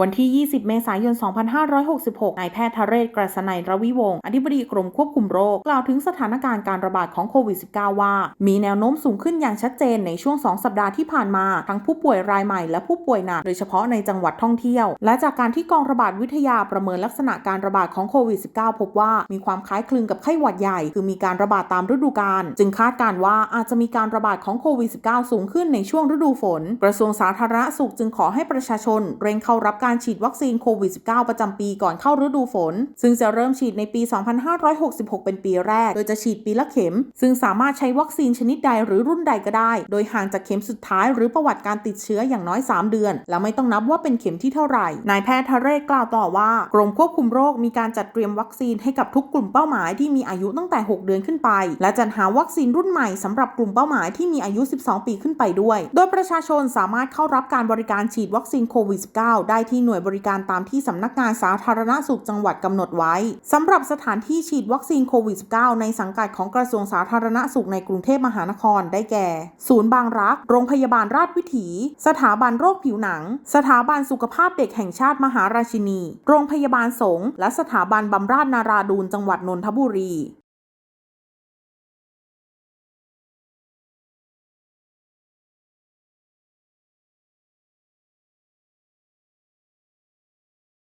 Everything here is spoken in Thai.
วันที่ 20 เมษายน 2566 นายแพทย์ทะเรศกระสนัยระวิวงศ์ อธิบดีกรมควบคุมโรค กล่าวถึงสถานการณ์การระบาดของโควิด -19 ว่า มีแนวโน้มสูงขึ้นอย่างชัดเจนในช่วง 2 สัปดาห์ที่ผ่านมา ทั้งผู้ป่วยรายใหม่และผู้ป่วยหนัก โดยเฉพาะในจังหวัดท่องเที่ยว และจากการที่กองระบาดวิทยาประเมินลักษณะการระบาดของโควิด -19 พบว่า มีความคล้ายคลึงกับไข้หวัดใหญ่ คือมีการระบาดตามฤดูกาล จึงคาดการณ์ว่าอาจจะมีการระบาดของโควิด -19 สูงขึ้นในช่วงฤดูฝน กระทรวงสาธารณสุขจึงขอให้ประชาชนเร่งเข้ารับการฉีดวัคซีนโควิด -19 ประจำปีก่อนเข้าฤดูฝน ซึ่งจะเริ่มฉีดในปี 2566 เป็นปีแรก โดยจะฉีดปีละเข็ม ซึ่งสามารถใช้วัคซีนชนิดใดหรือรุ่นใดก็ได้ โดยห่างจากเข็มสุดท้ายหรือประวัติการติดเชื้ออย่างน้อย 3 เดือน และไม่ต้องนับว่าเป็นเข็มที่เท่าไหร่ นายแพทย์ทะเรศกล่าวต่อว่ากรมควบคุมโรคมีการจัดเตรียมวัคซีนให้กับทุกกลุ่มเป้าหมายที่มีอายุตั้งแต่ 6 เดือนขึ้นไป และจัดหาวัคซีนรุ่นใหม่สำหรับกลุ่มเป้าหมายที่มีอายุ 12 ปีขึ้นไปด้วย โดยประชาชนสามารถเข้ารับการบริการฉีดวัคซีนโควิด -19 ได้ที่หน่วยบริการตามที่สำนักงานสาธารณสุขจังหวัดกำหนดไว้สำหรับสถานที่ฉีดวัคซีนโควิด -19 ในสังกัดของกระทรวงสาธารณสุขในกรุงเทพมหานครได้แก่ ศูนย์บางรัก โรงพยาบาลราชวิถี สถาบันโรคผิวหนัง สถาบันสุขภาพเด็กแห่งชาติมหาราชินี โรงพยาบาลสงฆ์และสถาบันบำราศนาราดูนจังหวัดนนทบุรี